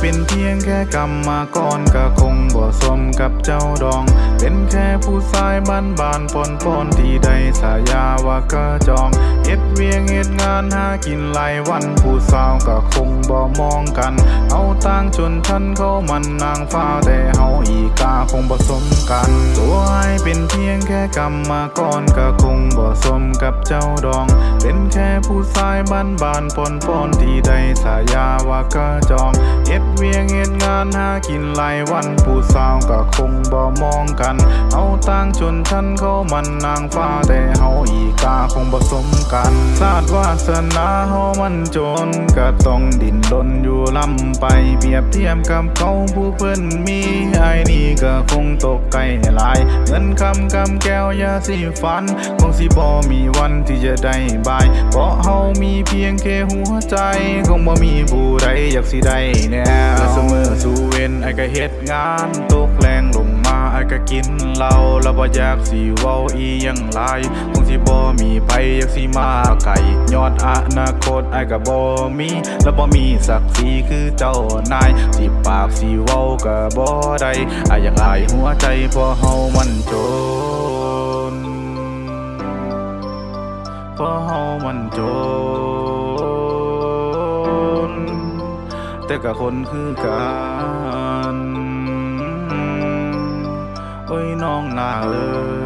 เป็นเพียงแค่กรรมากรก็คงบ่สมกับเจ้าดอง เป็นแค่ผู้ชายบ้านบานปนปนที่ได้สายาว่ากระจองเฮ็ดเวียงเฮ็ดงานหากินหลายวันผู้สาวก็คงบ่มองกัน เอาต่างชนชั้นเขามันนางฟ้าแต่เฮาอีกาคงบ่สมกัน ตัวไอ้เป็นเพียงแค่กรรมมากรก็คงบ่สมกับเจ้าดอง เป็นแค่ผู้ชายบ้านบานปนปนที่ได้สายา ว่ากระจองเฮ็ดเวียงเฮ็ดงานหากินหลายวันผู้สาวก็คงบ่มองกัน เอาต่างชนชั้นเขามันนางฟ้าแต่เฮาอีกาคงบ่สมกันศาสตร์วาสนาเฮามันจนก็ต้องดิ้นรนอยู่ลำไปเปรียบเทียมกับเขาผู้เพิ่นมีไอ้นี่ก็คงตกไกลหลาย เงินคำกำแก้วยาสีฟัน คงสิบ่มีวันที่จะได้บาย เพราะเฮามีเพียงแค่หัวใจ คงบ่มีผู้ใดอยากสิได้แนวและเสมอสู่เว้นไอ้ก็เฮ็ดงานตกแรงลงมาไอ้ก็กินเหล้าแล้วบ่อยากสิเว้าอีหยังหลายคงสิบ่มีไผอยากสิมาไก่ยอดอนาคตไอ้ก็บ่มีแล้วบ่มีศักดิ์ศรีคือเจ้านายสิปากสิเว้าก็บ่ได้ไอ้อยากอายหัวใจเพราะเฮามันจนเพราะเฮามันจน แต่กะคนคือกันโอ้ยน้องนาเอ้ย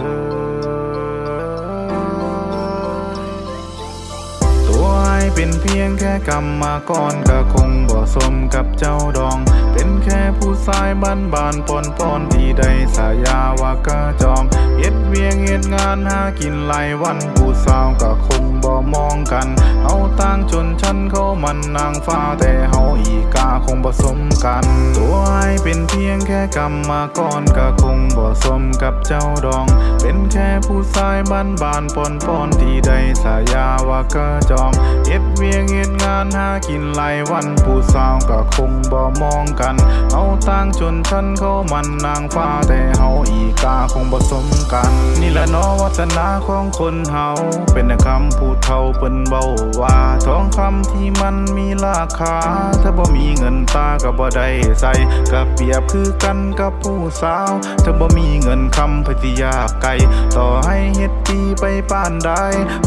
ตัวไอ้เป็นเพียงแค่กรรมมาก่อนก็คงบ่สมกับเจ้าดอง เป็นแค่ ผู้ชายบ้านบานปนปนที่ได้สายาว่ากระจองเฮ็ดเวียงเฮ็ดงานหากินหลายวันผู้สาวก็คงบ่มองกันเฮาต่างชนชั้นเขามันนางฟ้าแต่เฮาอีกาคงบ่สมกัน ตัวไอเป็นเพียงแค่กรรมมากรก็คงบ่สมกับเจ้าดอง เป็นแค่ผู้ชายบ้านบานปนปนที่ได้สายาว่ากระจองเฮ็ดเวียงเฮ็ดงานหากินหลายวันผู้สาวก็คงบ่มองกันเฮาต่างชนชั้นเขามันนางฟ้าแต่เฮาอีกาคงบ่สมกัน นี่แหละนาะวาสนาของคนเฮาเป็นคำพูดเท่าเปิ้นเว้าว่าทองคำที่มันมีราคา ถ้าบ่มีเงินตาก็บ่ได้ใส่ก็เปรียบคือกันกับผู้สาว ถ้าบ่มีเงินคำพติยากไกลต่อให้เฮ็ดดีไปป้านใด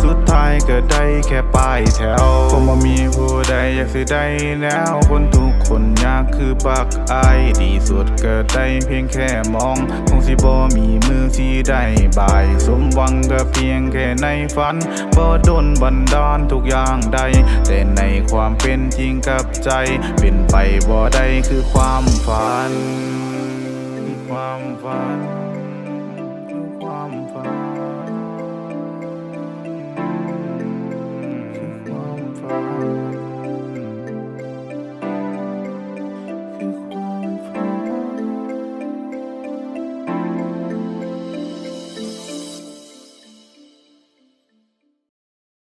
สุดท้ายก็ได้แค่ป้ายแถวคงบ่มีผู้ใดอยากสิได้แนวคนทุกคนยากคือปักไอดีสุดก็ได้เพียงแค่มอง คงสิบ่มีมือที่ได้บาย สมหวังก็เพียงแค่ในฝันบ่โดนบันดาลทุกอย่างใด แต่ในความเป็นจริงกับใจ เป็นไปบ่ได้คือความฝัน ความฝัน